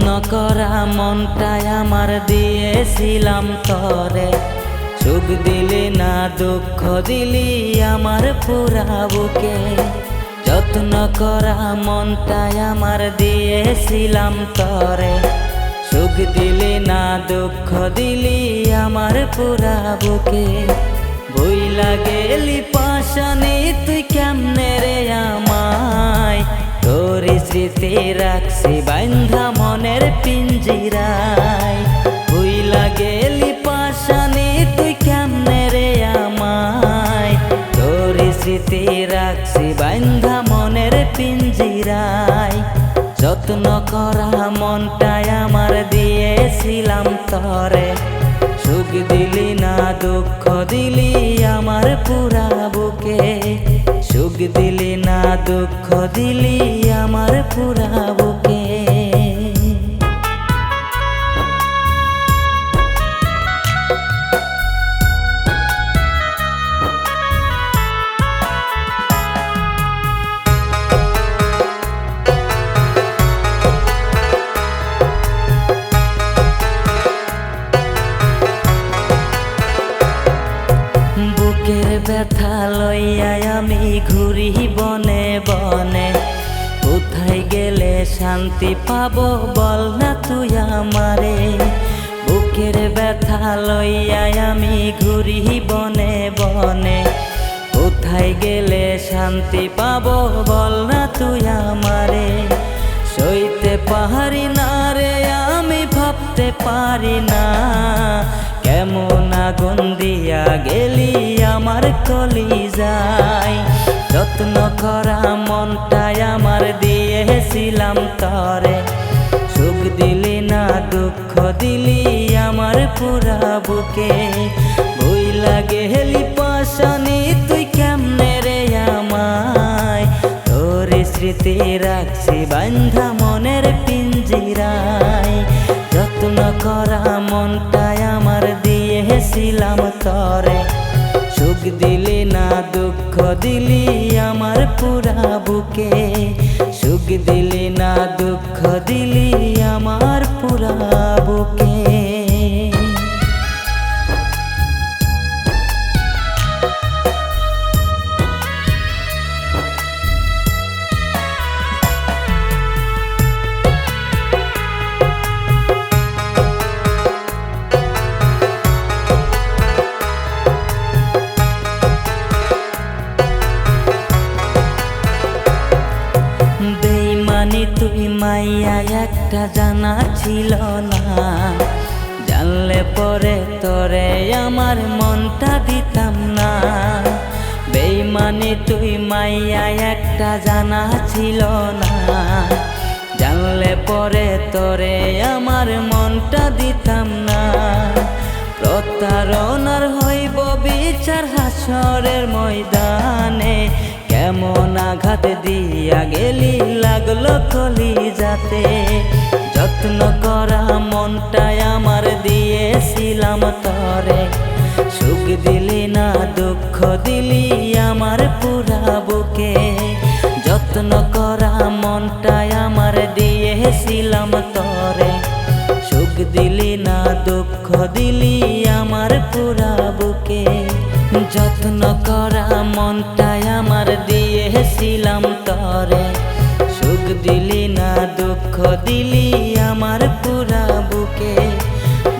করা মনটাই আমার দিয়েছিলাম তরে। সুখ দিলি না, দুঃখ দিলি আমার পুরা বুকে। যত্ন করা মনটাই আমার দিয়েছিলাম তরে। সুখ দিলি না, দুঃখ দিলি আমার পুরা বুকে। বই লাগেলি পাশানি তুই কেমনে রে? স্মৃতি রাখছি বান্ধা মনের পিঞ্জিরায়। বই লাগেলি পাশানি তুই কেমনে রে আমায়? তোর স্মৃতি রাখছি বান্ধা মনের পিঞ্জিরায়। যত্ন করা মনটাই আমার দিয়েছিলাম তরে। সুখ দিলি না, দুঃখ দিলি আমার পুরা বুকে। দিলি না দুঃখ দিলি আমার পুরা বুকে বুকের ব্যথা লইয়া ঘুরি বনে বনে, কোথায় গেলে শান্তি পাবো বল না তুই আমারে। বুকের ব্যথা লইয়া আমি ঘুরি বনে বনে, কোথায় গেলে শান্তি পাবো বল না তুই আমারে। সইতে পারি না রে, আমি ভাবতে পারি না। কেমন আগুন দিয়া গেলি আমার কলি যায় যত্ন করা মনটাই আমার দিয়েছিলাম তরে। সুখ দিলি না, দুঃখ দিলি আমার পুরা বুকে। বই লাগে হেলি পাশানি তুই কেমনে রে আমায়? তোর স্মৃতি রাখছি বান্ধা মনের পিঞ্জিরায়। যত্ন করা মনটাই আমার দিয়েছিলাম তরে। সুখ দিলে না দুঃখ দিলি আমার পুরা বুকে। সুখ দিলে না দুঃখ দিলি আমার পুরা বুকে। তুই মাইয়া, একটা জানা ছিল না। জানলে পরে তোরে আমার মনটা দিতাম না। বেইমানি তুই মাইয়া, একটা জানা ছিল না। জানলে পরে তোরে আমার মনটা দিতাম না। প্রতারণার হইব বিচার হাসরের ময়দানে। কেমন আঘাত দিয়া গেলি, লাগল কলি যাতে। যত্ন করা মনটাই আমার দিয়েছিলাম তরে। সুখ দিলি না, দুঃখ দিলি আমার পুরা বুকে। যত্ন করা মনটাই আমার দিয়েছিলাম তরে। সুখ দিলি না, দুঃখ দিলি আমার পুরা বুকে। যত্ন করা আমার দিয়েছিলাম তরে। সুখ দিলি না, দুঃখ দিলি আমার পুরা বুকে।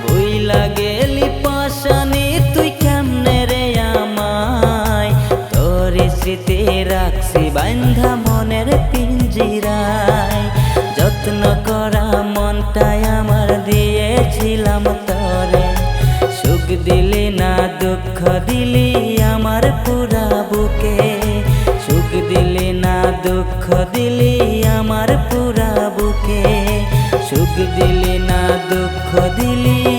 বই লাগেলি পাশানি তুই কেমনে রে আমায়? তোর স্মৃতি রাখছি বান্ধা মনের পিঞ্জিরায় যত্ন করা মনটাই আমার দিয়েছিলাম তরে। সুখ দিলি না, দুঃখ দিলি আমার পুরা বুকে। দিলি না দুঃখ দিলি আমার পুরা বুকে। সুখ দিলি না দুঃখ দিলি